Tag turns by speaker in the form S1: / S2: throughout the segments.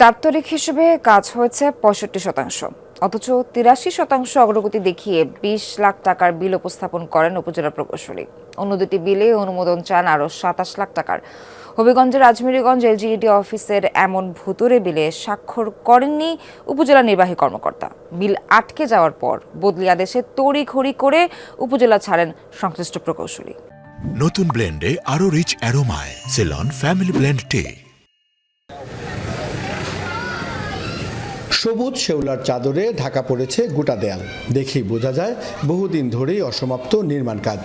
S1: দাপ্তরিক হিসেবে কাজ হয়েছে পঁয়ষট্টি শতাংশ। অথচ তিরাশি শতাংশ অগ্রগতি দেখিয়ে বিশ লাখ টাকার বিল উপস্থাপন করেন উপজেলা প্রকৌশলী। অন্য দুটি বিলে অনুমোদন চান আরও সাতাশ লাখ টাকার। হবিগঞ্জের আজমিরিগঞ্জ এলজিইডি অফিসের এমন ভুতুরে বিলে স্বাক্ষর করেননি উপজেলা নির্বাহী কর্মকর্তা। বিল আটকে যাওয়ার পর বদলি আদেশে তড়িঘড়ি করে উপজেলা ছাড়েন সংশ্লিষ্ট প্রকৌশলী।
S2: নতুন ব্লেন্ডে আরও রিচ অ্যারোমায়, সেলন, ফ্যামিলি ব্লেন্ড টে।
S3: সবুজ শেওলার চাদরে ঢাকা পড়েছে গোটা দেয়াল। দেখেই বোঝা যায় বহুদিন ধরেই অসমাপ্ত নির্মাণ কাজ।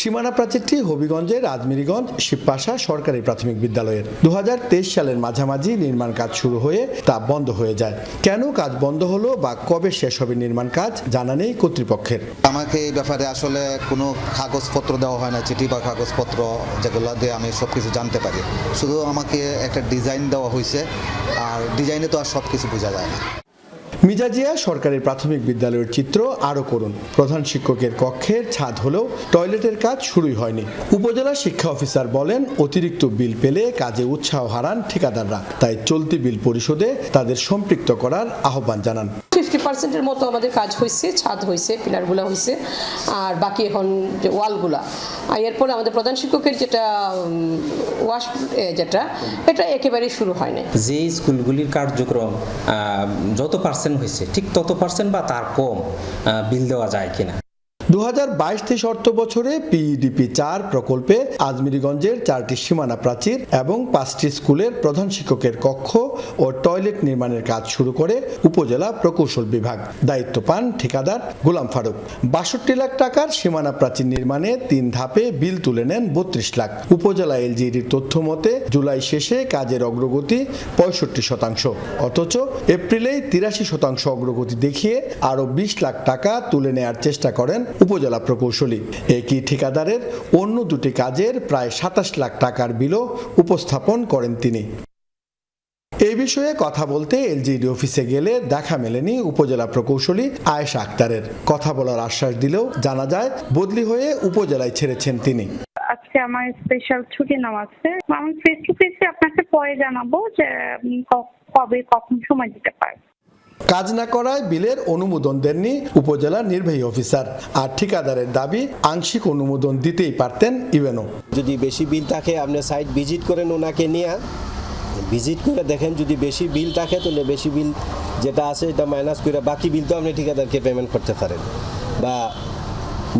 S3: সীমানা প্রাচীরটি হবিগঞ্জের রাজমিরিগঞ্জ শিবপাশা সরকারি প্রাথমিক বিদ্যালয়ের। দু হাজার তেইশ সালের মাঝামাঝি নির্মাণ কাজ শুরু হয়ে তা বন্ধ হয়ে যায়। কেন কাজ বন্ধ হলো বা কবে শেষ হবে নির্মাণ কাজ জানা নেই কর্তৃপক্ষের।
S4: আমাকে এই ব্যাপারে আসলে কোনো কাগজপত্র দেওয়া হয় না, চিঠি বা কাগজপত্র যেগুলো দিয়ে আমি সব কিছু জানতে পারি। শুধু আমাকে একটা ডিজাইন দেওয়া হয়েছে, আর ডিজাইনে তো আর সব কিছু বোঝা যায় না।
S3: মিজাজিয়া সরকারি প্রাথমিক বিদ্যালয়ের চিত্র আরও করুন। প্রধান শিক্ষকের কক্ষের ছাদ হলেও টয়লেটের কাজ শুরুই হয়নি। উপজেলা শিক্ষা অফিসার বলেন অতিরিক্ত বিল পেলে কাজে উৎসাহ হারান ঠিকাদাররা। তাই চলতি বিল পরিশোধে তাদের সম্পৃক্ত করার আহ্বান জানান।
S5: ফিফটি পার্সেন্টের মতো আমাদের কাজ হয়েছে ছাদ হয়েছে পিলারগুলো হয়েছে আর বাকি এখন যে ওয়ালগুলা। আর এরপরে আমাদের প্রধান শিক্ষকের যেটা ওয়াশ যেটা এটা একেবারেই শুরু হয় নাই
S6: যে স্কুলগুলির কার্যক্রম আহ, যত পার্সেন্ট হয়েছে। ঠিক তত পার্সেন্ট বা তার কম বিল দেওয়া যায় কিনা?
S3: দু হাজার বাইশ তেইশ অর্থ বছরে পিইডিপি চার প্রকল্পে আজমিরিগঞ্জের চারটি সীমানা প্রাচীর এবং পাঁচটি স্কুলের প্রধান শিক্ষকের কক্ষ ও টয়লেট নির্মাণের কাজ শুরু করে উপজেলা প্রকৌশল বিভাগ। দায়িত্ব পান ঠিকাদার গোলাম ফারুক। বাষট্টি লাখ টাকার সীমানা প্রাচীর নির্মাণে তিন ধাপে বিল তুলে নেন বত্রিশ লাখ। উপজেলা এলজিডির তথ্য মতে, জুলাই শেষে কাজের অগ্রগতি পঁয়ষট্টি শতাংশ। অথচ এপ্রিলেই তিরাশি শতাংশ অগ্রগতি দেখিয়ে আরও বিশ লাখ টাকা তুলে নেয়ার চেষ্টা করেন উপজেলা প্রকৌশলী। একই ঠিকাদারের অন্য দুটি কাজের প্রায় সাতাশ লাখ টাকার বিলও উপস্থাপন করেন তিনি। এই বিষয়ে কথা বলতে এলজিডি অফিসে গেলে দেখা মেলেনি উপজেলা প্রকৌশলী আয়েশা আক্তারের। কথা বলার আশ্বাস দিলেও জানা যায়, বদলি হয়ে উপজেলায় ছেড়েছেন তিনি।
S7: আজকে আমার স্পেশাল ছুটি নেওয়া আছে। আমি ফেস টু ফেসে আপনাকে পরে জানাব যে কবে, কখন সময় দিতে পারব।
S3: কাজ না করায় বিলের অনুমোদন দেননি উপজেলা নির্বাহী অফিসার। আর ঠিকাদারের দাবি আংশিক অনুমোদন দিতেই পারতেন ইউএনও।
S8: যদি বেশি বিল থাকে আপনি সাইট ভিজিট করেন ওনাকে নিয়ে। ভিজিট করে দেখেন যদি বেশি বিল থাকে তাহলে বেশি বিল যেটা আছে এটা মাইনাস করে বাকি বিল তো আপনি ঠিকাদারকে পেমেন্ট করতে পারেন। বা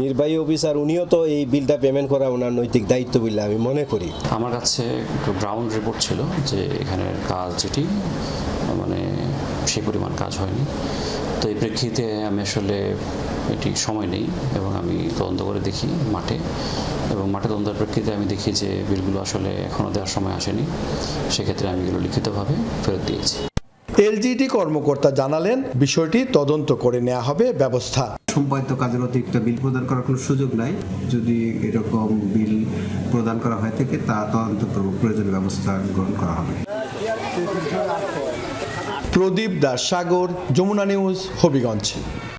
S8: নির্বাহী অফিসার উনিও তো এই বিলটা পেমেন্ট করা ওনার নৈতিক দায়িত্ব বলে আমি মনে করি।
S9: আমার কাছে একটু গ্রাউন্ড রিপোর্ট ছিল যে এখানে কাজ যেটি সেই পরিমাণ কাজ হয়নি। তো এই প্রেক্ষিতে আমি আসলে এটি সময় নেই এবং আমি তদন্ত করে দেখি মাঠে। এবং মাঠে তদন্তের প্রেক্ষিতে আমি দেখি যে বিলগুলো আসলে এখনও দেওয়ার সময় আসেনি। সেক্ষেত্রে আমি এগুলো লিখিতভাবে ফেরত দিয়েছি।
S3: এলজিডি কর্মকর্তা জানালেন বিষয়টি তদন্ত করে নেওয়া হবে ব্যবস্থা।
S10: সম্পাদিত কাজের অতিরিক্ত বিল প্রদান করার কোনো সুযোগ নাই। যদি এরকম বিল প্রদান করা হয় থেকে তা তদন্ত প্রয়োজনীয় ব্যবস্থা গ্রহণ করা হবে।
S3: প্রদীপ দাস সাগর যমুনা নিউজ হবিগঞ্জ।